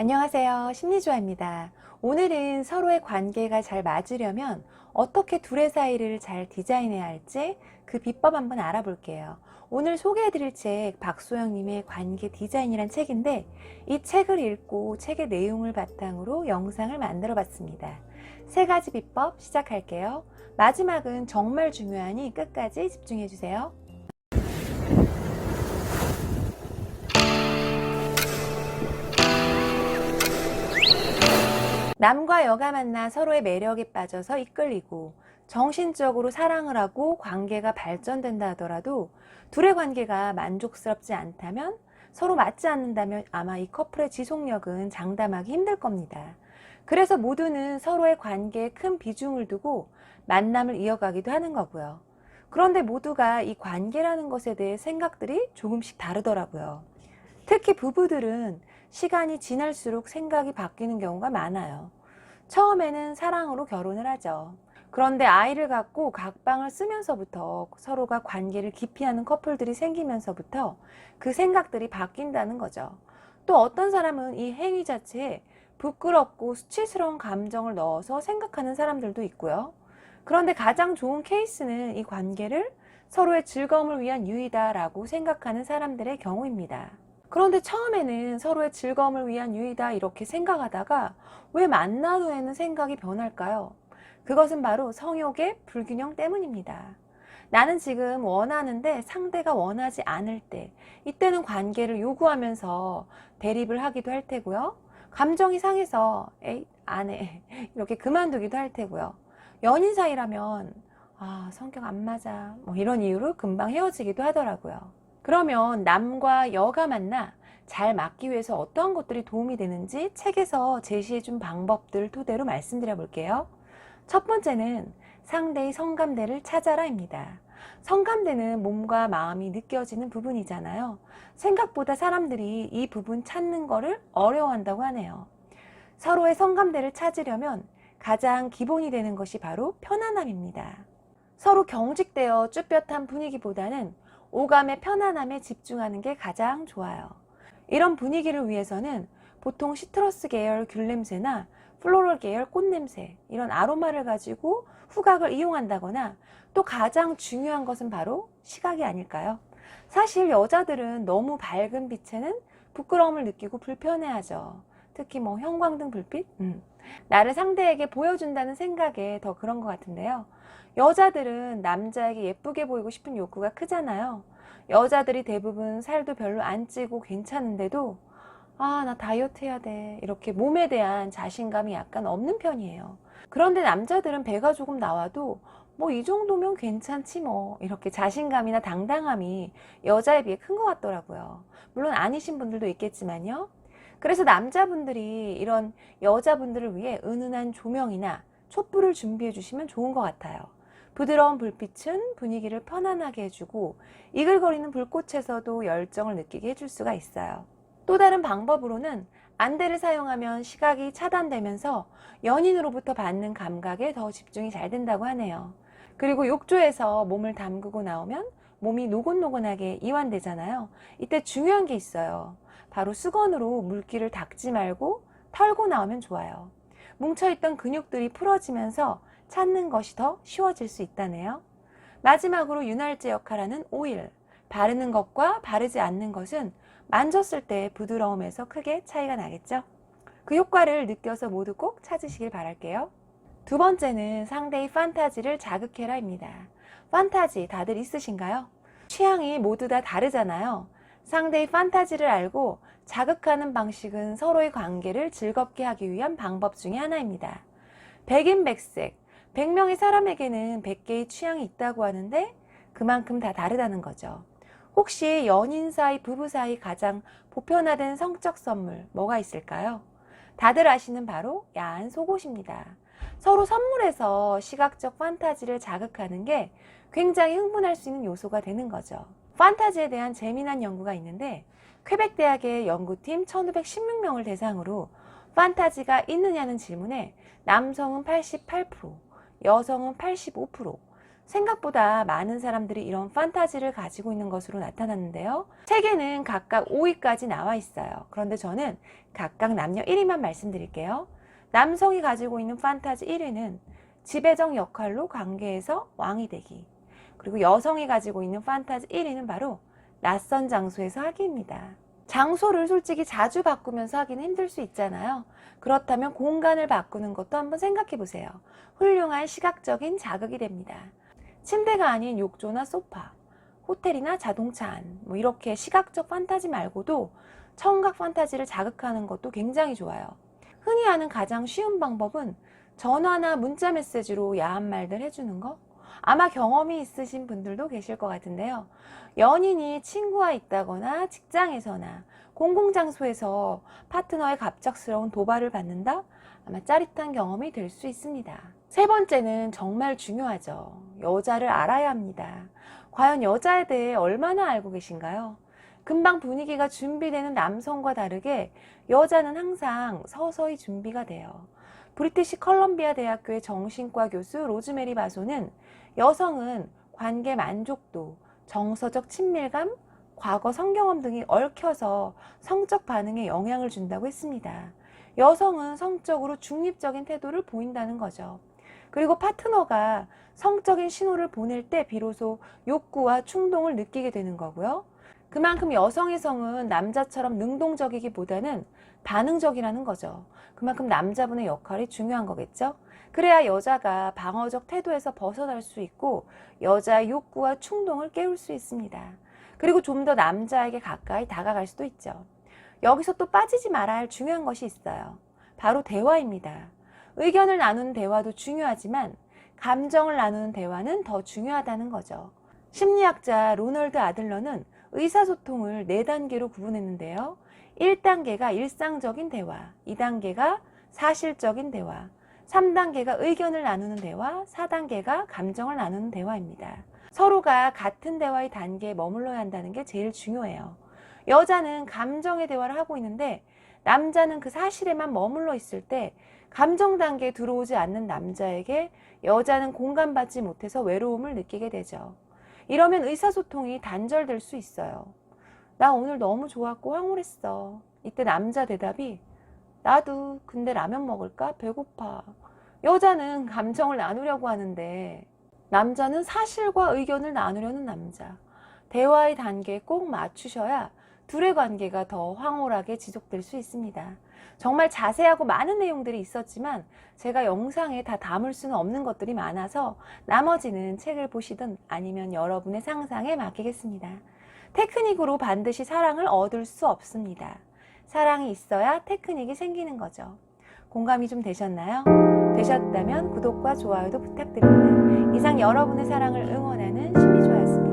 안녕하세요. 심리조아입니다. 오늘은 서로의 관계가 잘 맞으려면 어떻게 둘의 사이를 잘 디자인해야 할지 그 비법 한번 알아볼게요. 오늘 소개해드릴 책 박소영님의 관계 디자인이란 책인데 이 책을 읽고 책의 내용을 바탕으로 영상을 만들어 봤습니다. 세 가지 비법 시작할게요. 마지막은 정말 중요하니 끝까지 집중해 주세요. 남과 여가 만나 서로의 매력에 빠져서 이끌리고 정신적으로 사랑을 하고 관계가 발전된다 하더라도 둘의 관계가 만족스럽지 않다면 서로 맞지 않는다면 아마 이 커플의 지속력은 장담하기 힘들 겁니다. 그래서 모두는 서로의 관계에 큰 비중을 두고 만남을 이어가기도 하는 거고요. 그런데 모두가 이 관계라는 것에 대해 생각들이 조금씩 다르더라고요. 특히 부부들은 시간이 지날수록 생각이 바뀌는 경우가 많아요. 처음에는 사랑으로 결혼을 하죠. 그런데 아이를 갖고 각방을 쓰면서부터 서로가 관계를 기피하는 커플들이 생기면서부터 그 생각들이 바뀐다는 거죠. 또 어떤 사람은 이 행위 자체에 부끄럽고 수치스러운 감정을 넣어서 생각하는 사람들도 있고요. 그런데 가장 좋은 케이스는 이 관계를 서로의 즐거움을 위한 유의다라고 생각하는 사람들의 경우입니다. 그런데 처음에는 서로의 즐거움을 위한 유의다 이렇게 생각하다가 왜 만난 후에는 생각이 변할까요? 그것은 바로 성욕의 불균형 때문입니다. 나는 지금 원하는데 상대가 원하지 않을 때, 이때는 관계를 요구하면서 대립을 하기도 할 테고요. 감정이 상해서, 에이, 안 해. 이렇게 그만두기도 할 테고요. 연인 사이라면, 아, 성격 안 맞아. 뭐 이런 이유로 금방 헤어지기도 하더라고요. 그러면 남과 여가 만나 잘 맞기 위해서 어떠한 것들이 도움이 되는지 책에서 제시해 준 방법들 토대로 말씀드려 볼게요. 첫 번째는 상대의 성감대를 찾아라입니다. 성감대는 몸과 마음이 느껴지는 부분이잖아요. 생각보다 사람들이 이 부분 찾는 거를 어려워한다고 하네요. 서로의 성감대를 찾으려면 가장 기본이 되는 것이 바로 편안함입니다. 서로 경직되어 쭈뼛한 분위기보다는 오감의 편안함에 집중하는 게 가장 좋아요. 이런 분위기를 위해서는 보통 시트러스 계열 귤 냄새나 플로럴 계열 꽃 냄새 이런 아로마를 가지고 후각을 이용한다거나 또 가장 중요한 것은 바로 시각이 아닐까요? 사실 여자들은 너무 밝은 빛에는 부끄러움을 느끼고 불편해하죠. 특히 뭐 형광등 불빛? 음. 나를 상대에게 보여준다는 생각에 더 그런 것 같은데요. 여자들은 남자에게 예쁘게 보이고 싶은 욕구가 크잖아요. 여자들이 대부분 살도 별로 안 찌고 괜찮은데도 아, 나 다이어트 해야 돼. 이렇게 몸에 대한 자신감이 약간 없는 편이에요. 그런데 남자들은 배가 조금 나와도 뭐 이 정도면 괜찮지 뭐. 이렇게 자신감이나 당당함이 여자에 비해 큰 것 같더라고요. 물론 아니신 분들도 있겠지만요. 그래서 남자분들이 이런 여자분들을 위해 은은한 조명이나 촛불을 준비해 주시면 좋은 것 같아요. 부드러운 불빛은 분위기를 편안하게 해주고 이글거리는 불꽃에서도 열정을 느끼게 해줄 수가 있어요. 또 다른 방법으로는 안대를 사용하면 시각이 차단되면서 연인으로부터 받는 감각에 더 집중이 잘 된다고 하네요. 그리고 욕조에서 몸을 담그고 나오면 몸이 노곤노곤하게 이완되잖아요. 이때 중요한 게 있어요. 바로 수건으로 물기를 닦지 말고 털고 나오면 좋아요. 뭉쳐있던 근육들이 풀어지면서 찾는 것이 더 쉬워질 수 있다네요. 마지막으로 윤활제 역할하는 오일. 바르는 것과 바르지 않는 것은 만졌을 때 부드러움에서 크게 차이가 나겠죠? 그 효과를 느껴서 모두 꼭 찾으시길 바랄게요. 두 번째는 상대의 판타지를 자극해라입니다. 판타지 다들 있으신가요? 취향이 모두 다 다르잖아요. 상대의 판타지를 알고 자극하는 방식은 서로의 관계를 즐겁게 하기 위한 방법 중에 하나입니다. 백인백색, 100명의 사람에게는 100개의 취향이 있다고 하는데 그만큼 다 다르다는 거죠. 혹시 연인 사이, 부부 사이 가장 보편화된 성적 선물 뭐가 있을까요? 다들 아시는 바로 야한 속옷입니다. 서로 선물해서 시각적 판타지를 자극하는 게 굉장히 흥분할 수 있는 요소가 되는 거죠. 판타지에 대한 재미난 연구가 있는데 퀘벡 대학의 연구팀 1516명을 대상으로 판타지가 있느냐는 질문에 남성은 88%, 여성은 85%, 생각보다 많은 사람들이 이런 판타지를 가지고 있는 것으로 나타났는데요. 책에는 각각 5위까지 나와 있어요. 그런데 저는 각각 남녀 1위만 말씀드릴게요. 남성이 가지고 있는 판타지 1위는 지배적 역할로 관계에서 왕이 되기. 그리고 여성이 가지고 있는 판타지 1위는 바로 낯선 장소에서 하기입니다. 장소를 솔직히 자주 바꾸면서 하기는 힘들 수 있잖아요. 그렇다면 공간을 바꾸는 것도 한번 생각해 보세요. 훌륭한 시각적인 자극이 됩니다. 침대가 아닌 욕조나 소파, 호텔이나 자동차 안, 뭐 이렇게 시각적 판타지 말고도 청각 판타지를 자극하는 것도 굉장히 좋아요. 흔히 하는 가장 쉬운 방법은 전화나 문자 메시지로 야한 말들 해주는 거? 아마 경험이 있으신 분들도 계실 것 같은데요. 연인이 친구와 있다거나 직장에서나 공공장소에서 파트너의 갑작스러운 도발을 받는다? 아마 짜릿한 경험이 될 수 있습니다. 세 번째는 정말 중요하죠. 여자를 알아야 합니다. 과연 여자에 대해 얼마나 알고 계신가요? 금방 분위기가 준비되는 남성과 다르게 여자는 항상 서서히 준비가 돼요. 브리티시 컬럼비아 대학교의 정신과 교수 로즈메리 바소는 여성은 관계 만족도, 정서적 친밀감, 과거 성경험 등이 얽혀서 성적 반응에 영향을 준다고 했습니다. 여성은 성적으로 중립적인 태도를 보인다는 거죠. 그리고 파트너가 성적인 신호를 보낼 때 비로소 욕구와 충동을 느끼게 되는 거고요. 그만큼 여성의 성은 남자처럼 능동적이기보다는 반응적이라는 거죠. 그만큼 남자분의 역할이 중요한 거겠죠. 그래야 여자가 방어적 태도에서 벗어날 수 있고 여자의 욕구와 충동을 깨울 수 있습니다. 그리고 좀 더 남자에게 가까이 다가갈 수도 있죠. 여기서 또 빠지지 말아야 할 중요한 것이 있어요. 바로 대화입니다. 의견을 나누는 대화도 중요하지만 감정을 나누는 대화는 더 중요하다는 거죠. 심리학자 로널드 아들러는 의사소통을 4단계로 구분했는데요. 1단계가 일상적인 대화, 2단계가 사실적인 대화, 3단계가 의견을 나누는 대화, 4단계가 감정을 나누는 대화입니다. 서로가 같은 대화의 단계에 머물러야 한다는 게 제일 중요해요. 여자는 감정의 대화를 하고 있는데 남자는 그 사실에만 머물러 있을 때 감정 단계에 들어오지 않는 남자에게 여자는 공감받지 못해서 외로움을 느끼게 되죠. 이러면 의사소통이 단절될 수 있어요. 나 오늘 너무 좋았고 황홀했어. 이때 남자 대답이 나도 근데 라면 먹을까? 배고파. 여자는 감정을 나누려고 하는데 남자는 사실과 의견을 나누려는 남자. 대화의 단계에 꼭 맞추셔야 둘의 관계가 더 황홀하게 지속될 수 있습니다. 정말 자세하고 많은 내용들이 있었지만 제가 영상에 다 담을 수는 없는 것들이 많아서 나머지는 책을 보시든 아니면 여러분의 상상에 맡기겠습니다. 테크닉으로 반드시 사랑을 얻을 수 없습니다. 사랑이 있어야 테크닉이 생기는 거죠. 공감이 좀 되셨나요? 되셨다면 구독과 좋아요도 부탁드립니다. 이상 여러분의 사랑을 응원하는 심리조였습니다.